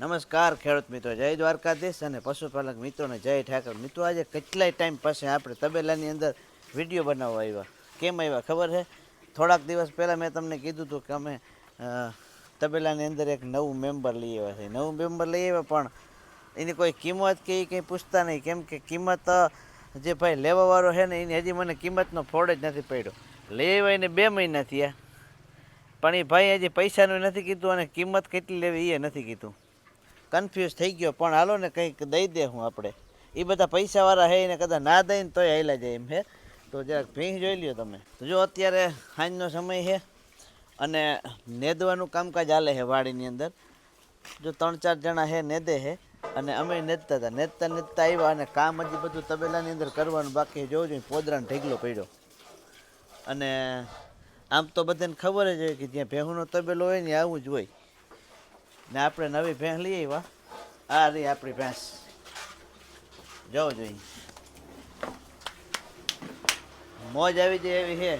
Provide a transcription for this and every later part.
નમસ્કાર, ખેડૂત મિત્રો. જય દ્વારકાધીશ અને પશુપાલક મિત્રોને જય ઠાકર. મિત્રો, આજે કેટલાય ટાઈમ પાસે આપણે તબેલાની અંદર વીડિયો બનાવવા આવ્યા. કેમ આવ્યા, ખબર છે? થોડાક દિવસ પહેલાં મેં તમને કીધું હતું કે અમે તબેલાની અંદર એક નવું મેમ્બર લઈ આવ્યા છે. નવું મેમ્બર લઈ આવ્યા, પણ એની કોઈ કિંમત કે એ કંઈ પૂછતા નહીં. કેમ કે કિંમત જે ભાઈ લેવાવાળો છે ને, એની હજી મને કિંમતનો ફોડ જ નથી પડ્યો. લઈ એને બે મહિના થયા. પણ એ ભાઈ હજી પૈસાનું નથી કીધું અને કિંમત કેટલી લેવી એ નથી કીધું. કન્ફ્યુઝ થઈ ગયો, પણ હાલો ને કંઈક દઈ દે હું આપણે. એ બધા પૈસાવાળા હે, એને કદાચ ના દઈને તોય હાલ્યા જાય એમ હે. તો જરાક ભીંગ જોઈ લ્યો તમે. તો જો અત્યારે સાંજનો સમય છે અને નેદવાનું કામકાજ હાલે છે વાડીની અંદર. જો ત્રણ ચાર જણા હે, નેદે છે અને અમે નેદતા હતા. નેદતા નેદતા આવ્યા અને કામ હજી બધું તબેલાની અંદર કરવાનું બાકી જોવું જોઈએ પોદરાનો ઢીકલો પડ્યો. અને આમ તો બધાને ખબર જ હોય કે જ્યાં ભેહુનો તબેલો હોય ને આવું જ હોય. ને આપણે નવી ભેંસ લઈ આવ્યા. આ રહી આપણી ભેંસ. જવું જોઈએ મોજ આવી જાય એવી છે.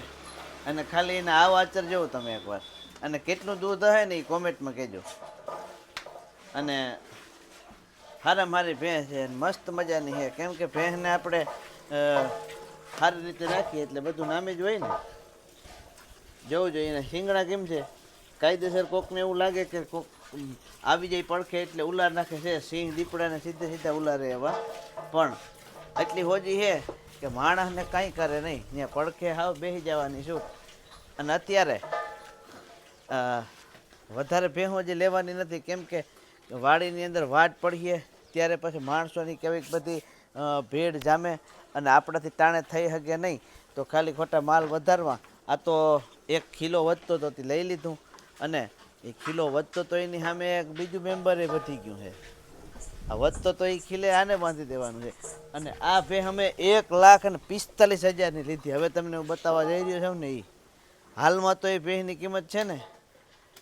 અને ખાલી એને આ વાચર જવું તમે એકવાર. અને કેટલું દૂધ હે ને એ કોમેન્ટમાં કહેજો. અને હારા મારી ભેંસ છે મસ્ત મજાની છે. કેમ કે ભેંસને આપણે સારી રીતે રાખીએ એટલે બધું નામે જ હોય ને. જવું જોઈએ શિંગડા કેમ છે? કાયદેસર કોકને એવું લાગે કે કોક આવી જાય પડખે એટલે ઉલાર નાખે છે, સિંહ દીપડાને સીધે સીધા ઉલારે એવા. પણ એટલી હોજી છે કે માણસને કાંઈ કરે નહીં. ત્યાં પડખે હાવ બેસી જવાની શું અને અત્યારે વધારે ભેહો જે લેવાની નથી, કેમ કે વાડીની અંદર વાટ પડીએ, ત્યારે પછી માણસોની કેવીક બધી ભેડ જામે અને આપણાથી તાણે થઈ શકે નહીં. તો ખાલી ખોટા માલ વધારવા. આ તો એક કિલો વધતો તે લઈ લીધું. અને એ કિલો વધતો તો એની સામે એક બીજું મેમ્બર એ વધી ગયું છે. આ વધતો તો એ ખીલે આને બાંધી દેવાનું છે. અને આ ભે અમે એક લાખ અને પિસ્તાલીસ હજારની લીધી. હવે તમને હું બતાવવા જઈ રહ્યો છું ને એ હાલમાં તો એ ભેની કિંમત છે ને,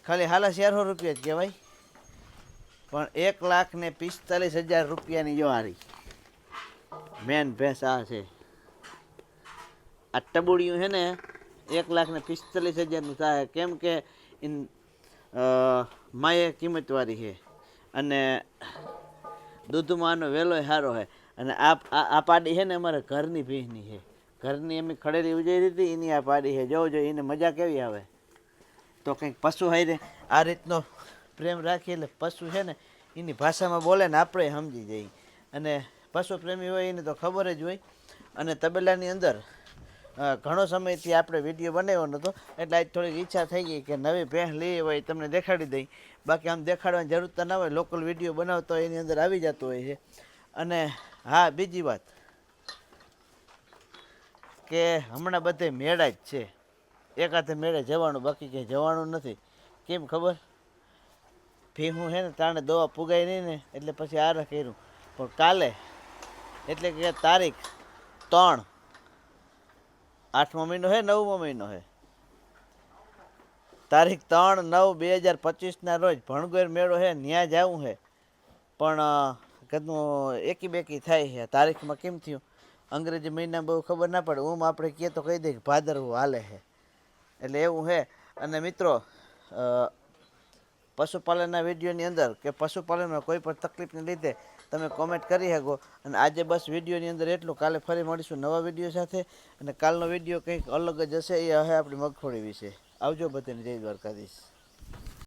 ખાલી હાલા ચારસો રૂપિયા જ કહેવાય. પણ એક લાખ ને પિસ્તાલીસ હજાર રૂપિયાની જોહારી મેન ભેંસ આ છે. આ ટબુડિયું છે ને, એક લાખ ને પિસ્તાલીસ હજારનું થાય. કેમ કે ઇન માએ કિંમતવાળી છે અને દૂધમાં આનો વેલોય સારો છે અને આ આ પાડી છે ને અમારા ઘરની ભીહની છે ઘરની એમની ખડેલી ઉજાઈ હતી એની આ પાડી છે જોવો જોઈએ એને મજા કેવી આવે. તો કંઈક પશુ હારે, આ રીતનો પ્રેમ રાખીએ એટલે પશુ છે ને એની ભાષામાં બોલે ને આપણે સમજી જઈએ. અને પશુ પ્રેમી હોય એને તો ખબર જ હોય. અને તબેલાની અંદર ઘણો સમયથી આપણે વીડિયો બનાવ્યો નહોતો એટલે આજ થોડીક ઈચ્છા થઈ ગઈ કે નવી ભેંસ લઈ હોય તમને દેખાડી દઈ. બાકી આમ દેખાડવાની જરૂર તો ના હોય લોકલ વીડિયો બનાવતો એની અંદર આવી જતો હોય છે. અને હા, બીજી વાત કે હમણાં બધે મેળા જ છે. એકાથે મેળે જવાનું, બાકી ક્યાંય જવાનું નથી. કેમ ખબર? ભીહું છે ને, તાણે દવા પુગાઈ નહીં ને, એટલે પછી આ કર્યું. પણ કાલે, એટલે કે તારીખ ત્રણ આઠમો મહિનો છે નવમો મહિનો છે તારીખ ત્રણ નવ બે હજાર પચીસના રોજ ભણગોર મેળો છે ત્યાં જવું છે પણ કદનું એકી બેકી થાય છે તારીખમાં કેમ થયું? અંગ્રેજી મહિના બહુ ખબર ના પડે. ઓમ આપણે કહીએ તો કહી દઈએ કે ભાદરવું હાલે છે એટલે એવું છે અને મિત્રો પશુપાલનના વિડીયોની અંદર કે પશુપાલનમાં કોઈ પણ તકલીફને લીધે તમે કોમેન્ટ કરી શકો. અને આજે બસ વિડીયોની અંદર એટલું. કાલે ફરી મળીશું નવા વીડિયો સાથે. અને કાલનો વીડિયો કંઈક અલગ જ હશે, એ હવે આપણી મગફળી વિશે. આવજો બધાને, જય દ્વારકાધીશ.